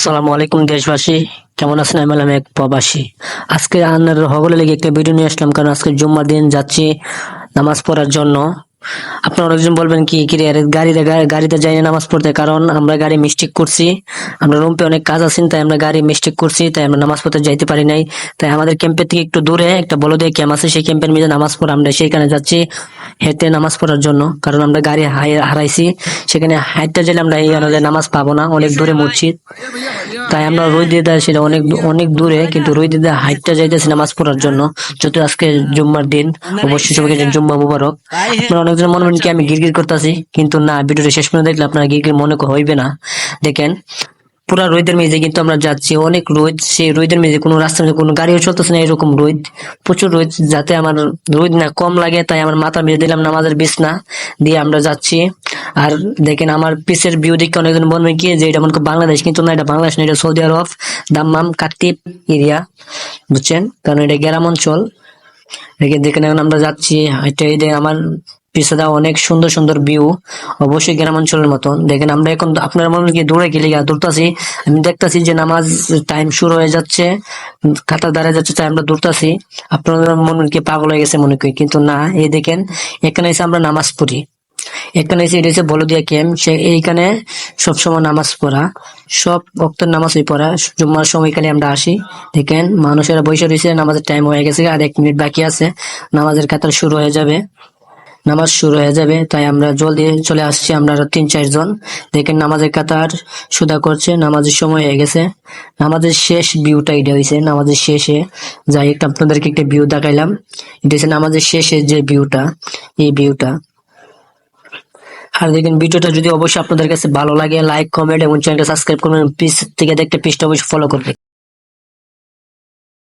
আসসালামু আলাইকুম, দেশবাসী। কেমন আছেন? আমি আলম এক প্রবাসী। আজকে আন্নার হগলে লেগে একটা ভিডিও নিয়ে আসলাম, কারণ আজকে জুম্মা দিন যাচ্ছি নামাজ পড়ার জন্য। আপনারা অনেকজন বলবেন কি কি রে গাড়িতে গাড়িতে যাই না, নামাজ পড়তে, কারণ আমরা গাড়ি মিস্টেক করছি। আমরা রুম রুমপে অনেক কাজ আছেন, তাই আমরা গাড়ি মিস্টেক করছি, তাই আমরা নামাজ পড়তে যাইতে পারি নাই। তাই আমাদের ক্যাম্পের থেকে একটু দূরে একটা বলদের ক্যাম্প আছে, সেই ক্যাম্পের মধ্যে নামাজ পড়া আমরা সেইখানে যাচ্ছি, হেঁটে নামাজ পড়ার জন্য। কারণ আমরা গাড়ি হারাইছি, সেখানে হাইটটা গেলে আমরা এই নামাজ পাবো না, অনেক দূরে মসজিদ। তাই আমরা রোদ দিদা সেটা অনেক অনেক দূরে, কিন্তু রোহিত দিদা হাইটটা যাইতেছি নামাজ পড়ার জন্য। যত আজকে জুম্মার দিন, অবশ্যই সবাইকে জুম্মা মুবারক। আপনারা অনেকজন মনে করেন কি আমি গির গির করতেছি, কিন্তু না, ভিডিওটা শেষ পর্যন্ত দেখলে আপনারা গির মনে হইবে না। দেখেন পুরা রোদের মেঝে কিন্তু আমরা যাচ্ছি, অনেক রোদ, সেই রোদের মেঝে কোনো রাস্তার মধ্যে কোনো গাড়িও চলতেছে না, এরকম রোদ, প্রচুর রোদ, যাতে আমার রোদ না কম লাগে, তাই আমার মাথা মেঝে দিলাম নামাজের বিছনা, দিয়ে আমরা যাচ্ছি। আর দেখেন আমার পিসের ভিউ দেখে অনেকজন বলবেন কি, যে এটা মনে বাংলাদেশ, কিন্তু না, এটা বাংলাদেশ না, এটা Saudi Arab, Dammam Qatif area, বুঝছেন? কারণ এটা গ্রাম অঞ্চল। দেখেন এখন আমরা যাচ্ছি, এটা এই আমার পিছনে অনেক সুন্দর সুন্দর ভিউ অবশ্যই গ্রাম অঞ্চলের মতন। দেখেন, আমরা এখন আপনার মনে কি দূরে গেলে দৌড়তাছি, আমি দেখতাছি যে নামাজ টাইম শুরু হয়ে যাচ্ছে খাতা দাঁড়িয়ে যাচ্ছে, তাই আমরা দৌড়তাছি। আপনারা মনে কি পাগল হয়ে গেছে মনে করি, কিন্তু না, এই দেখেন, এখানে এসে আমরা নামাজ পড়ি। এখানে এসে, এটা হচ্ছে বলদিয়া ক্যাম্প সে এইখানে সবসময় নামাজ পড়া। সব ভক্তের নামাজই পড়া, জুম্মার সময়কালে আমরা আসি। দেখেন, মানুষেরা বসে রয়েছে, নামাজের টাইম হয়ে গেছে, আর এক মিনিট বাকি আছে, নামাজের কাতার শুরু হয়ে যাবে। নামাজ শুরু হয়ে যাবে, তাই আমরা জলদি চলে আসছি, আমরা তিন চারজন দেখেন নামাজের কাতার, সুদা করছে, নামাজের সময় হয়ে গেছে। নামাজের শেষ ভিউটা এটা হয়েছে নামাজের শেষে যাই একটু আপনাদেরকে একটা ভিউ দেখাইলাম। এটা হচ্ছে নামাজের শেষে যে ভিউটা এই ভিউটা আর দেখেন ভিডিওটা যদি অবশ্যই আপনাদের কাছে ভালো লাগে লাইক কমেন্ট এবং চ্যানেলটা সাবস্ক্রাইব করবেন, পিস থেকে দেখতে, পেজটা অবশ্যই ফলো করবে